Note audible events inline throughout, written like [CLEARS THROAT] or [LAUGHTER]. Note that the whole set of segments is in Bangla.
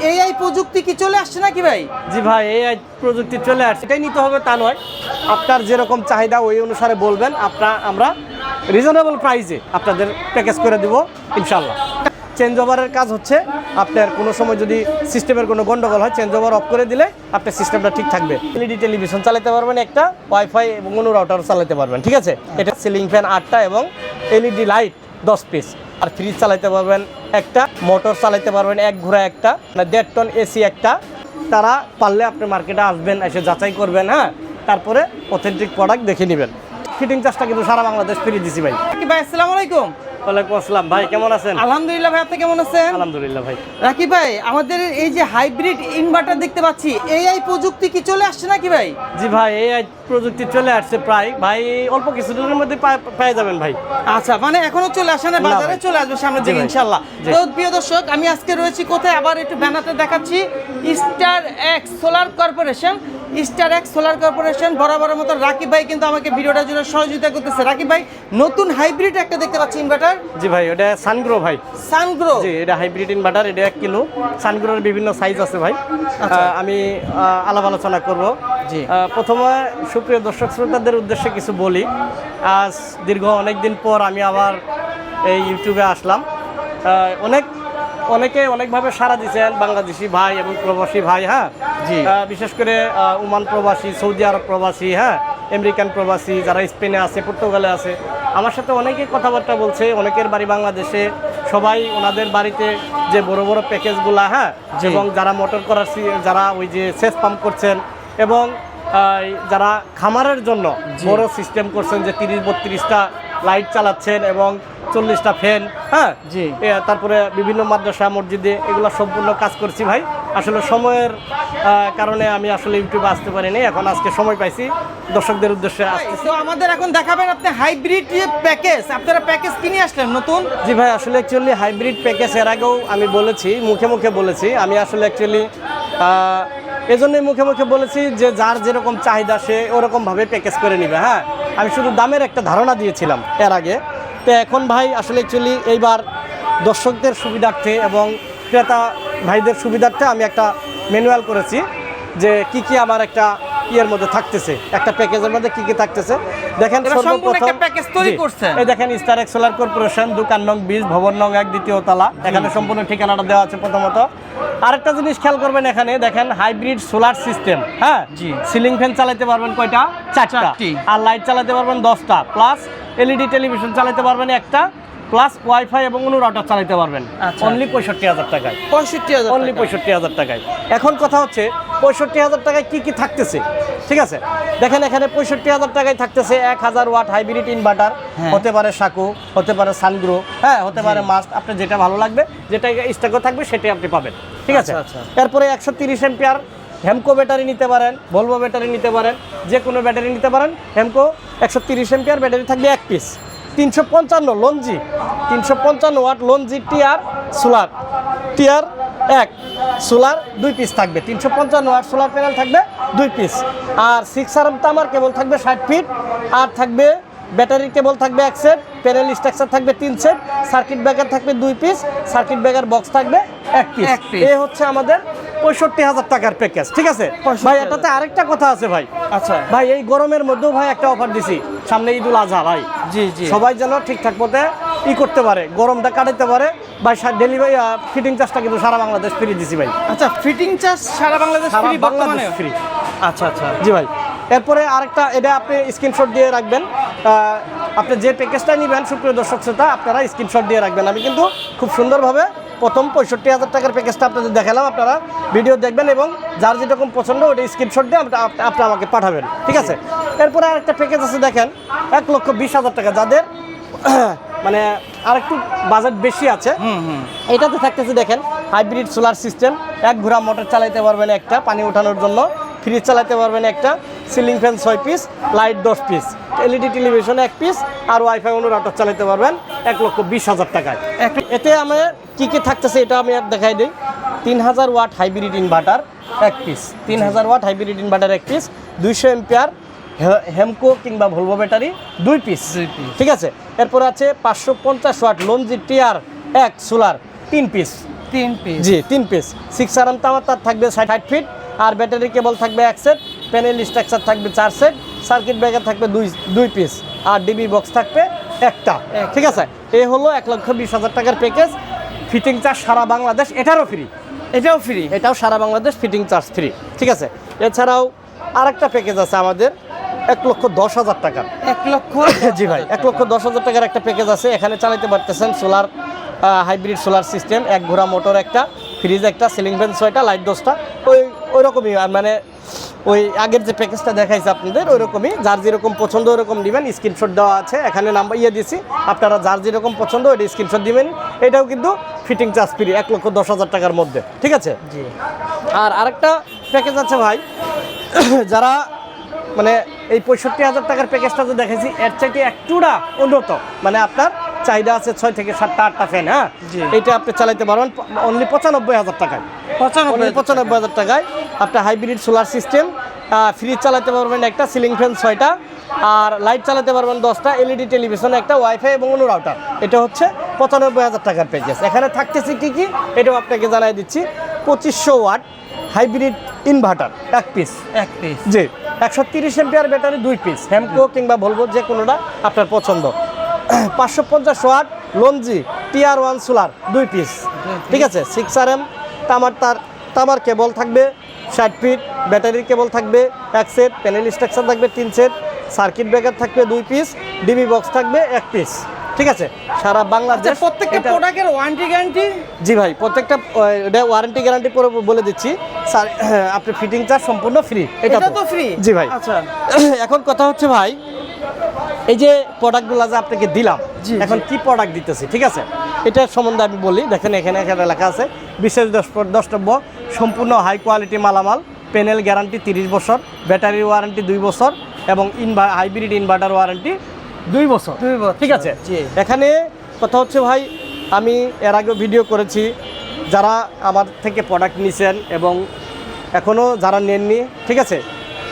এআই প্রযুক্তি কি চলে আসছে নাকি ভাই? জি ভাই এআই প্রযুক্তি চলে আসছে। এটাই নিতে হবে তা নয়। আপনার যেরকম চাহিদা, ওই অনুসারে বলবেন। আপনার আমরা রিজনেবল প্রাইসে আপনাদের প্যাকেজ করে দিব ইনশাল্লাহ চেঞ্জ ওভারের কাজ হচ্ছে, আপনার কোনো সময় যদি সিস্টেমের কোনো গন্ডগোল হয় চেঞ্জ ওভার অফ করে দিলে আপনার সিস্টেমটা ঠিক থাকবে। এলইডি টেলিভিশন চালাতে পারবেন একটা ওয়াইফাই এবং কোনো রাউটার চালাতে পারবেন, ঠিক আছে? এটা সিলিং ফ্যান আটটা এবং এলইডি লাইট দশ পিস আর ফ্রিজ চালাইতে পারবেন একটা মোটর চালাইতে পারবেন এক ঘোড়া একটা মানে দেড় টন এসি একটা। তারা পারলে আপনি মার্কেটে আসবেন, এসে যাচাই করবেন হ্যাঁ? তারপরে অথেন্টিক প্রোডাক্ট দেখে নেবেন। ফিটিং চার্জটা কিন্তু সারা বাংলাদেশ ফ্রি দিছি ভাই। ভাই, আসসালামু আলাইকুম। ওয়ালাইকুম আসসালাম। ভাই কেমন আছেন? আলহামদুলিল্লাহ ভাই আপনি কেমন আছেন? আলহামদুলিল্লাহ ভাই। রাকিব ভাই আমাদের এই যে হাইব্রিড ইনভার্টার দেখতে পাচ্ছি এআই প্রযুক্তি কি চলে আসছে নাকি ভাই? জি ভাই এই আই প্রযুক্তি চলে আসছে প্রায়। ভাই অল্প কিছুদিনের মধ্যে পেয়ে যাবেন ভাই। আচ্ছা মানে এখনও চলে আসে না বাজারে চলে আসবে সামনের দিকে ভাই। ইনশাল্লাহ তো প্রিয় দর্শক আমি আজকে রয়েছি কোথায়? আবার একটু ব্যানারতে দেখাচ্ছি। Star X solar corporation. Star X solar corporation বরাবরের মতো রাকিব ভাই কিন্তু আমাকে ভিডিওটা জুড়ে সহযোগিতা করতেছে। রাকিব ভাই নতুন হাইব্রিড একটা দেখতে পাচ্ছি ইনভার্টার। জি ভাই ওটা সানগ্রো ভাই। সানগ্রো জি এটা হাইব্রিড ইনভার্টার এটা এক কিলো। সানগ্রোর বিভিন্ন সাইজ আছে ভাই। আচ্ছা। আমি আলাপ আলোচনা করব। জি। প্রথমে সুপ্রিয় দর্শক শ্রোতাদের উদ্দেশ্যে কিছু বলি। আজ দীর্ঘ অনেক দিন পর আমি আবার এই ইউটিউবে আসলাম। অনেক অনেকে অনেকভাবে সাড়া দিয়েছেন বাংলাদেশি ভাই এবং প্রবাসী ভাই হ্যাঁ? জি। বিশেষ করে ওমান প্রবাসী সৌদি আরব প্রবাসী হ্যাঁ? আমেরিকান প্রবাসী যারা স্পেনে আছে পর্তুগালে আছে আমার সাথে অনেকেই কথাবার্তা বলছে অনেকের বাড়ি বাংলাদেশে সবাই ওনাদের বাড়িতে যে বড় বড় প্যাকেজগুলা হ্যাঁ। এবং যারা মোটর করার যারা ওই যে সেচ পাম্প করছেন এবং যারা খামারের জন্য। বড় সিস্টেম করছেন যে তিরিশ বত্রিশটা লাইট চালাচ্ছেন এবং চল্লিশটা ফ্যান হ্যাঁ জি। তারপরে বিভিন্ন মাদ্রাসা মসজিদে এগুলো সম্পূর্ণ কাজ করছি ভাই আসলে সময়ের কারণে আমি আসলে ইউটিউবে আসতে পারিনি এখন আজকে সময় পাইছি। দর্শকদের উদ্দেশ্যে তো আমাদের এখন দেখাবেন আপনি হাইব্রিড প্যাকেজ আপনারা প্যাকেজ কিনে আসলেন নতুন? জি ভাই আসলে অ্যাকচুয়ালি হাইব্রিড প্যাকেজ এর আগেও আমি বলেছি মুখে মুখে বলেছি। আমি আসলে অ্যাকচুয়ালি এজন্যই মুখে মুখে বলেছি যে যার যেরকম চাহিদা সে ওরকমভাবে প্যাকেজ করে নিবে হ্যাঁ? আমি শুধু দামের একটা ধারণা দিয়েছিলাম এর আগে। তো এখন ভাই আসলে অ্যাকচুয়ালি এইবার দর্শকদের সুবিধার্থে এবং ক্রেতা ভাইদের সুবিধার্থে আমি একটা ম্যানুয়াল করেছি যে কি কি আমার একটা ইয়ের মধ্যে থাকতেছে একটা প্যাকেজের মধ্যে কি কি থাকতেছে। দেখেন সর্বপ্রথম package তৈরি করছেন। এই দেখেন স্টার এক্স সোলার কর্পোরেশন দোকান নং বিশ ভবন নং এক দ্বিতীয় তলা। এখানে সম্পূর্ণ ঠিকানাটা দেওয়া আছে প্রথমত। আরেকটা জিনিস খেয়াল করবেন এখানে দেখেন হাইব্রিড সোলার সিস্টেম হ্যাঁ? জি। সিলিং ফ্যান চালাতে পারবেন কয়টা? চারটা। আর লাইট চালাতে পারবেন দশটা। প্লাস এলইডি টেলিভিশন চালাতে পারবেন একটা। প্লাস ওয়াইফাই এবং কোনো রাউটার চালাতে পারবেন। আচ্ছা। অনলি পঁয়ষট্টি হাজার টাকায়। পঁয়ষট্টি হাজার অনলি পঁয়ষট্টি হাজার টাকায়। এখন কথা হচ্ছে পঁয়ষট্টি হাজার টাকায় কী কী থাকতেছে? ঠিক আছে? দেখেন এখানে পঁয়ষট্টি হাজার টাকায় থাকতেছে এক হাজার ওয়াট হাইব্রিড ইনভার্টার হ্যাঁ। হতে পারে সাকু হতে পারে সানগ্রো হ্যাঁ হতে পারে মাস্ট আপনার যেটা ভালো লাগবে যেটা স্টকে থাকবে সেটাই আপনি পাবেন। ঠিক আছে? আচ্ছা, এরপরে একশো তিরিশ এম্পিয়ার হেমকো ব্যাটারি নিতে পারেন ভলভো ব্যাটারি নিতে পারেন যে কোনো ব্যাটারি নিতে পারেন হেমকো একশো তিরিশ এম্পিয়ার ব্যাটারি থাকবে এক পিস তিনশো পঞ্চান্ন লঞ্জি তিনশো পঞ্চান্ন ওয়াট লঞ্জি টিয়ার সোলার টিয়ার এক সোলার দুই পিস থাকবে তিনশো পঞ্চান্ন ওয়াট সোলার প্যানেল থাকবে দুই পিস আর সিক্স আর তামার কেবল থাকবে ষাট ফিট আর থাকবে ব্যাটারি কেবল থাকবে এক সেট প্যানেল স্ট্রাকচার থাকবে তিন সেট সার্কিট ব্রেকার থাকবে দুই পিস সার্কিট ব্রেকার বক্স থাকবে এক পিস এ হচ্ছে আমাদের পঁয়ষট্টি হাজার টাকার প্যাকেজ ঠিক আছে? ভাই এটাতে আরেকটা কথা আছে ভাই। আচ্ছা। ভাই এই গরমের মধ্যেও ভাই একটা অফার দিছি সামনে ঈদুল আজহা ভাই। জি জি। সবাই যেন ঠিকঠাক মতে ই করতে পারে গরমটা কাটাতে পারে। ভাই ডেলিভারি ফিটিং চার্জটা কিন্তু সারা বাংলাদেশ ফ্রি দিছি ভাই। আচ্ছা ফিটিং চার্জ সারা বাংলাদেশ ফ্রি বাংলাদেশ ফ্রি আচ্ছা আচ্ছা। জি ভাই। এরপরে আরেকটা এটা আপনি স্ক্রিনশট দিয়ে রাখবেন। আপনি যে প্যাকেজটা নেবেন সুপ্রিয় দর্শক শ্রোতা আপনারা স্ক্রিনশট দিয়ে রাখবেন। আমি কিন্তু খুব সুন্দরভাবে প্রথম পঁয়ষট্টি হাজার টাকার প্যাকেজটা আপনাদের দেখালাম আপনারা। ভিডিও দেখবেন এবং যার যেরকম পছন্দ ওটা স্ক্রিনশট দিয়ে আপনি আপ- আমাকে পাঠাবেন ঠিক আছে? এরপরে আরেকটা প্যাকেজ আছে দেখেন এক লক্ষ বিশ হাজার টাকা। যাদের [CLEARS THROAT] মানে আরেকটু বাজেট বেশি আছে এটাতে থাকতেছে দেখেন হাইব্রিড সোলার সিস্টেম এক ঘোড়া মোটর চালাইতে পারবেন একটা পানি ওঠানোর জন্য ফ্রিজ চালাতে পারবেন একটা সিলিং ফ্যান ছয় পিস লাইট দশ পিস। এলইডি টেলিভিশন এক পিস আর ওয়াইফাই অনু রাউটার চালাতে পারবেন এক লক্ষ বিশ হাজার টাকায়। এক- এতে আমার কি কি থাকতেছে এটা আমি আর দেখাই দিই। তিন হাজার ওয়াট হাইব্রিড ইনভার্টার এক পিস তিন হাজার ওয়াট হাইব্রিড ইনভার্টার এক পিস দুইশো এম্পিয়ার হেমকো কিংবা ভলভো ব্যাটারি দুই পিস। ঠিক আছে? এরপর আছে পাঁচশো পঞ্চাশ ওয়াট লঞ্জি টিয়ার এক সোলার তিন পিস তিন পিস জি তিন পিস সিক্স আর তামার তার থাকবে ষাট ফিট আর ব্যাটারি কেবল থাকবে এক সেট প্যানেল স্ট্রাকচার থাকবে চার সেট সার্কিট ব্রেকার থাকবে দুই দুই পিস আর ডিবি বক্স থাকবে একটা। ঠিক আছে? এই হলো এক লক্ষ বিশ হাজার টাকার প্যাকেজ ফিটিং চার্জ সারা বাংলাদেশ এটারও ফ্রি এটাও ফ্রি এটাও সারা বাংলাদেশ ফিটিং চার্জ ফ্রি ঠিক আছে? এছাড়াও আরেকটা প্যাকেজ আছে আমাদের এক লক্ষ দশ হাজার টাকার। এক লক্ষ? [LAUGHS] জি ভাই এক লক্ষ দশ হাজার টাকার একটা প্যাকেজ আছে এখানে চালাতে পারতেছেন সোলার হাইব্রিড সোলার সিস্টেম এক ঘোড়া মোটর একটা ফ্রিজ একটা সিলিং ফ্যান ছয়টা লাইট দশটা। ওই ওই রকমই মানে ওই আগের যে প্যাকেজটা দেখাইছে আপনাদের ওই রকমই যার যেরকম পছন্দ ওরকম দিবেন স্ক্রিনশট দেওয়া আছে এখানে নাম্বার ইয়ে দিছি। আপনারা যার যেরকম পছন্দ ওইটা স্ক্রিনশট দিবেন। এটাও কিন্তু ফিটিং চার্জ ফ্রি এক লক্ষ দশ হাজার টাকার মধ্যে। ঠিক আছে? জি। আর আরেকটা প্যাকেজ আছে ভাই [COUGHS] যারা মানে এই পঁয়ষট্টি হাজার টাকার প্যাকেজটা যে দেখেছি এর চাইতে একটুটা উন্নত। মানে আপনার চাহিদা আছে ছয় থেকে সাতটা আটটা ফ্যান হ্যাঁ? জি। এইটা আপনি চালাতে পারবেন অনলি পঁচানব্বই হাজার টাকায়। পঁচানব্বই পঁচানব্বই হাজার টাকায়। আপনার হাইব্রিড সোলার সিস্টেম ফ্রিজ চালাতে পারবেন একটা সিলিং ফ্যান ছয়টা আর লাইট চালাতে পারবেন দশটা এলইডি টেলিভিশন একটা ওয়াইফাই এবং অন্য রাউটার এটা হচ্ছে পঁচানব্বই হাজার টাকার প্যাকেজ এখানে থাকতেছে কি কি? এটাও আপনাকে জানাই দিচ্ছি। পঁচিশশো ওয়াট হাইব্রিড ইনভার্টার এক পিস এক পিস জি একশো তিরিশ এমপিআর ব্যাটারি দুই পিস হ্যামকো কিংবা বলব যে কোনোটা আপনার পছন্দ। [CLEARS THROAT] পাঁচশো পঞ্চাশ watt Longi tier one solar দুই পিস ঠিক আছে? সিক্স আর এম তামার তার তামার কেবল থাকবে। ষাট ফিট ব্যাটারির কেবল থাকবে এক সেট প্যানেল স্ট্রাকচার থাকবে তিন সেট সার্কিট ব্রেকার থাকবে দুই পিস ডিবি বক্স থাকবে এক পিস ঠিক আছে? সারা বাংলাদেশ আচ্ছা প্রত্যেকটা প্রোডাক্টের ওয়ারেন্টি গ্যারান্টি জি ভাই প্রত্যেকটা এটা ওয়ারেন্টি গ্যারান্টি পরে বলে দিচ্ছি। স্যার [CLEARS THROAT] আপনি ফিটিং চার্জ সম্পূর্ণ ফ্রি এটা তো। ফ্রি জি ভাই। আচ্ছা। [CLEARS THROAT] এখন কথা হচ্ছে ভাই এই যে প্রোডাক্টগুলো যে আপনাকে দিলাম এখন কি প্রোডাক্ট দিতেছি ঠিক আছে? এটার সম্বন্ধে আমি বলি দেখেন এখানে এখানে লেখা আছে বিশেষ দ্রষ্ট- দ্রষ্টব্য সম্পূর্ণ হাই কোয়ালিটি মালামাল প্যানেল গ্যারান্টি তিরিশ বছর ব্যাটারি ওয়ারেন্টি দুই বছর এবং ইনভা হাইব্রিড ইনভার্টার ওয়ারেন্টি দুই বছর। দুই বছর, ঠিক আছে? এখানে কথা হচ্ছে ভাই আমি এর আগেও ভিডিও করেছি যারা আমার থেকে প্রোডাক্ট নিছেন এবং এখনও যারা নেননি ঠিক আছে?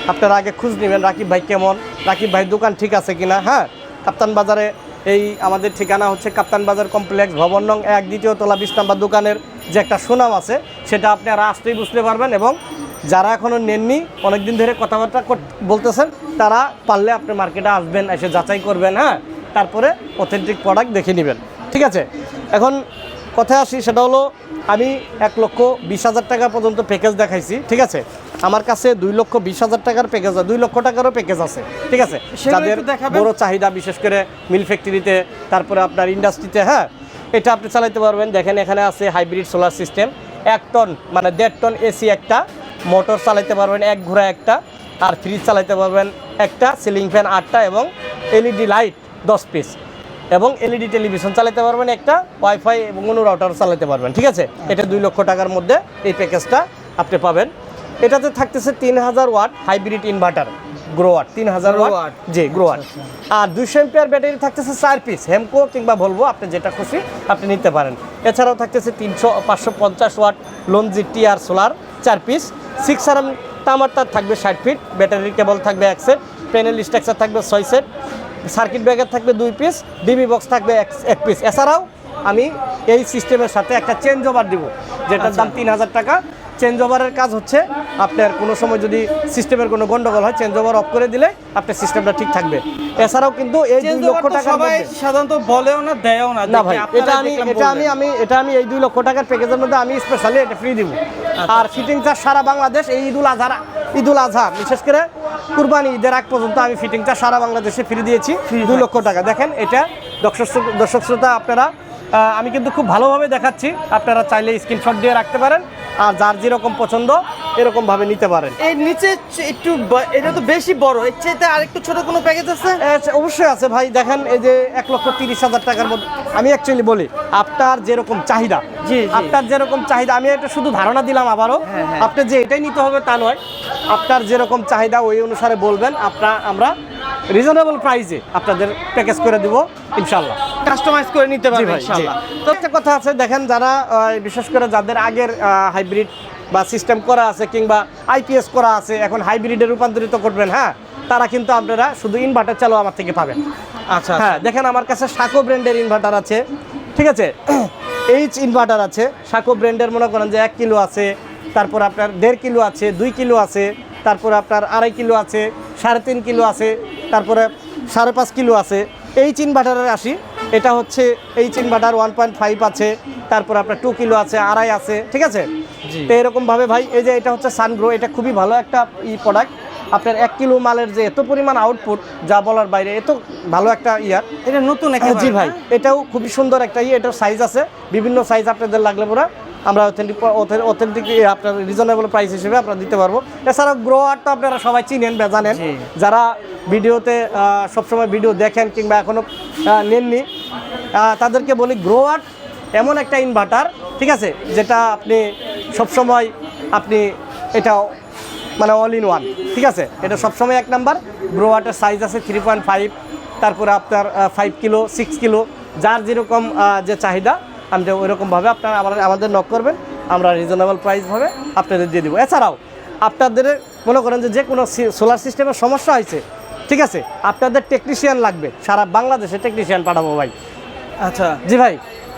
আপনারা আগে খোঁজ নেবেন রাকিব ভাই কেমন রাকিব ভাই দোকান ঠিক আছে কিনা হ্যাঁ? কাপ্তান বাজারে এই আমাদের ঠিকানা হচ্ছে কাপ্তান বাজার কমপ্লেক্স, ভবন নং এক, দ্বিতীয় তলা বিশ নম্বর দোকানের যে একটা সুনাম আছে, সেটা আপনারা আসতেই বুঝতে পারবেন এবং যারা এখনও নেননি অনেক দিন ধরে কথাবার্তা বলতেছেন, তারা পারলে আপনি মার্কেটে আসবেন, এসে যাচাই করবেন হ্যাঁ? তারপরে অথেন্টিক প্রোডাক্ট দেখে নেবেন। ঠিক আছে? এখন কথায় আসি সেটা হলো আমি এক লক্ষ বিশ হাজার টাকা পর্যন্ত প্যাকেজ দেখাইছি ঠিক আছে? আমার কাছে দুই লক্ষ বিশ হাজার টাকার প্যাকেজ দুই লক্ষ টাকারও প্যাকেজ আছে ঠিক আছে? যাদের বড় চাহিদা বিশেষ করে মিল ফ্যাক্টরিতে তারপরে আপনার ইন্ডাস্ট্রিতে হ্যাঁ? এটা আপনি চালাতে পারবেন। দেখেন এখানে আছে হাইব্রিড সোলার সিস্টেম এক টন মানে দেড় টন এসি একটা মোটর চালাতে পারবেন এক ঘোড়া একটা আর ফ্রিজ চালাতে পারবেন একটা সিলিং ফ্যান আটটা এবং এলইডি লাইট দশ পিস এবং এলইডি টেলিভিশন চালাতে পারবেন একটা ওয়াইফাই এবং কোনো রাউটার চালাতে পারবেন ঠিক আছে? এটা দুই লক্ষ টাকার মধ্যে এই প্যাকেজটা আপনি পাবেন। এটাতে থাকতেছে তিন হাজার ওয়াট হাইব্রিড ইনভার্টার গ্রোয়ার তিন হাজার ওয়াট জি গ্রোয়ার আচ্ছা, আর দুইশো এমপিআর ব্যাটারি থাকতেছে চার পিস হেমকো কিংবা বলব আপনি যেটা খুশি আপনি নিতে পারেন। এছাড়াও থাকতেছে তিনশো পাঁচশো পঞ্চাশ ওয়াট লঞ্জি টিআর সোলার চার পিস সিক্স আর তামার তার থাকবে ষাট ফিট ব্যাটারির কেবল থাকবে এক সেট প্যানেল স্ট্রাকচার থাকবে ছয় সেট সার্কিট ব্রেকার থাকবে দুই পিস ডিবি বক্স থাকবে এক এক পিস এছাড়াও আমি এই সিস্টেমের সাথে একটা চেঞ্জ ওভার দিব যেটার দাম তিন হাজার টাকা। চেঞ্জ ওভারের কাজ হচ্ছে আপনার কোনো সময় যদি সিস্টেমের কোনো গন্ডগোল হয় চেঞ্জ ওভার অফ করে দিলে আপনার সিস্টেমটা ঠিক থাকবে। এছাড়াও কিন্তু এই দুই লক্ষ সবাই সাধারণত বলেও না দেয়ও না। না ভাই এটা আমি এটা আমি আমি এটা আমি এই দুই লক্ষ টাকার প্যাকেজের মধ্যে আমি স্পেশালি এটা ফ্রি দিব। আচ্ছা। আর ফিটিং চার্জ সারা বাংলাদেশ এই ঈদুল আজহার ঈদুল আজহা বিশেষ করে কুরবানি ঈদের আগ পর্যন্ত আমি ফিটিং চার্জ সারা বাংলাদেশে ফ্রি দিয়েছি দুই লক্ষ টাকা। দেখেন এটা দর্শক দর্শক শ্রোতা আপনারা আমি কিন্তু খুব ভালোভাবে দেখাচ্ছি। আপনারা চাইলে স্ক্রিনশট দিয়ে রাখতে পারেন। আর যার যেরকম পছন্দ এরকমভাবে নিতে পারেন এর নিচে একটু এটা তো বেশি বড় এর চাইতে আরেকটু ছোট কোনো প্যাকেজ আছে অবশ্যই আছে ভাই দেখেন এই যে এক লক্ষ তিরিশ হাজার টাকার মধ্যে আমি অ্যাকচুয়ালি বলি আপনার যেরকম চাহিদা। আপনার যেরকম চাহিদা আমি একটা শুধু ধারণা দিলাম আবারও হ্যাঁ, হ্যাঁ। আপনি যে এটাই নিতে হবে তা নয় আপনার যেরকম চাহিদা ওই অনুসারে বলবেন আপনার আমরা রিজনেবল প্রাইসে আপনাদের প্যাকেজ করে দিব ইনশাল্লাহ কাস্টমাইজ করে নিতে পারবেন। ইনশাআল্লাহ। তো একটা কথা আছে দেখেন যারা বিশেষ করে যাদের আগের হাইব্রিড বা সিস্টেম করা আছে কিংবা আইপিএস করা আছে এখন হাইব্রিডে রূপান্তরিত করবেন হ্যাঁ তারা কিন্তু আপনারা শুধু ইনভার্টার চালু আমার থেকে পাবেন। আচ্ছা হ্যাঁ দেখেন আমার কাছে সাকো ব্র্যান্ডের ইনভার্টার আছে ঠিক আছে? এইচ ইনভার্টার আছে সাকো ব্র্যান্ডের মনে করেন যে এক কিলো আছে তারপর আপনার দেড় কিলো আছে দুই কিলো আছে তারপর আপনার আড়াই কিলো আছে সাড়ে তিন কিলো আছে তারপরে সাড়ে পাঁচ কিলো আছে। এইচ ইনভার্টারের আসি এটা হচ্ছে এইচ বাটার ওয়ান পয়েন্ট ফাইভ আছে তারপর আপনার টু কিলো আছে আড়াই আছে ঠিক আছে? তো এরকমভাবে ভাই এই যে এটা হচ্ছে সানগ্রো এটা খুবই ভালো একটা ই প্রোডাক্ট আপনার এক কিলো মালের যে এত পরিমাণ আউটপুট যা বলার বাইরে এত ভালো একটা ইয়ার এটা নতুন একটা জি ভাই এটাও খুবই সুন্দর একটা ইয়ে এটার সাইজ আছে বিভিন্ন সাইজ আপনাদের লাগলে পুরো আমরা অথেন্টিক অথেন্টিক আপনার রিজনেবল প্রাইস হিসেবে আমরা দিতে পারব। এছাড়াও গ্রোয়ার তো আপনারা সবাই চিনেন বা জানেন। যারা ভিডিওতে সবসময় ভিডিও দেখেন কিংবা এখনও নেননি তাদেরকে বলি গ্রোয়ার এমন একটা ইনভার্টার ঠিক আছে? যেটা আপনি সবসময় আপনি এটা মানে অল ইন ওয়ান ঠিক আছে? এটা সবসময় এক নাম্বার গ্রোয়াটের সাইজ আছে থ্রি পয়েন্ট ফাইভ তারপরে আপনার ফাইভ কিলো সিক্স কিলো যার যেরকম যে চাহিদা আমরা ওইরকমভাবে আপনারা আমাদের আমাদের নক করবেন আমরা রিজনেবল প্রাইসভাবে আপনাদের দিয়ে দেবো। এছাড়াও আপনাদের মনে করেন যে যে কোনো সোলার সিস্টেমের সমস্যা হয়েছে ঠিক আছে? আপনাদের টেকনিশিয়ান লাগবে সারা বাংলাদেশে টেকনিশিয়ান পাঠাবো ভাই। আচ্ছা। জি ভাই।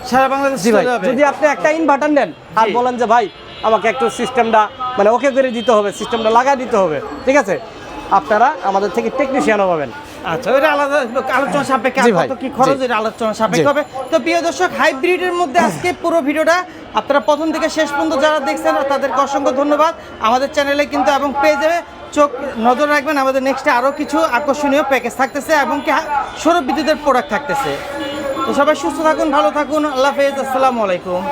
সারা বাংলাদেশ জি ভাই যদি আপনি একটা ইনভার্টার নেন আর বলেন যে ভাই আমাকে একটু সিস্টেমটা মানে ওকে করে দিতে হবে সিস্টেমটা লাগা দিতে হবে। ঠিক আছে? আপনারা আমাদের থেকে টেকনিশিয়ানও পাবেন। আচ্ছা ওটা আলাদা আলোচনা সাপেক্ষে জি আর ভাই, কত কি খরচ এটা আলোচনা সাপেক্ষে হবে। তো প্রিয় দর্শক হাইব্রিডের মধ্যে আজকে পুরো ভিডিওটা আপনারা প্রথম থেকে শেষ পর্যন্ত যারা দেখছেন তাদেরকে অসংখ্য ধন্যবাদ। আমাদের চ্যানেলে কিন্তু এবং পেজে চোখ নজর রাখবেন আমাদের নেক্সটে আরও কিছু আকর্ষণীয় প্যাকেজ থাকতেছে এবং কি সৌর বিদ্যুতের প্রোডাক্ট থাকতেছে। তো সবাই সুস্থ থাকুন ভালো থাকুন আল্লাহ হাফেজ আসসালামু আলাইকুম।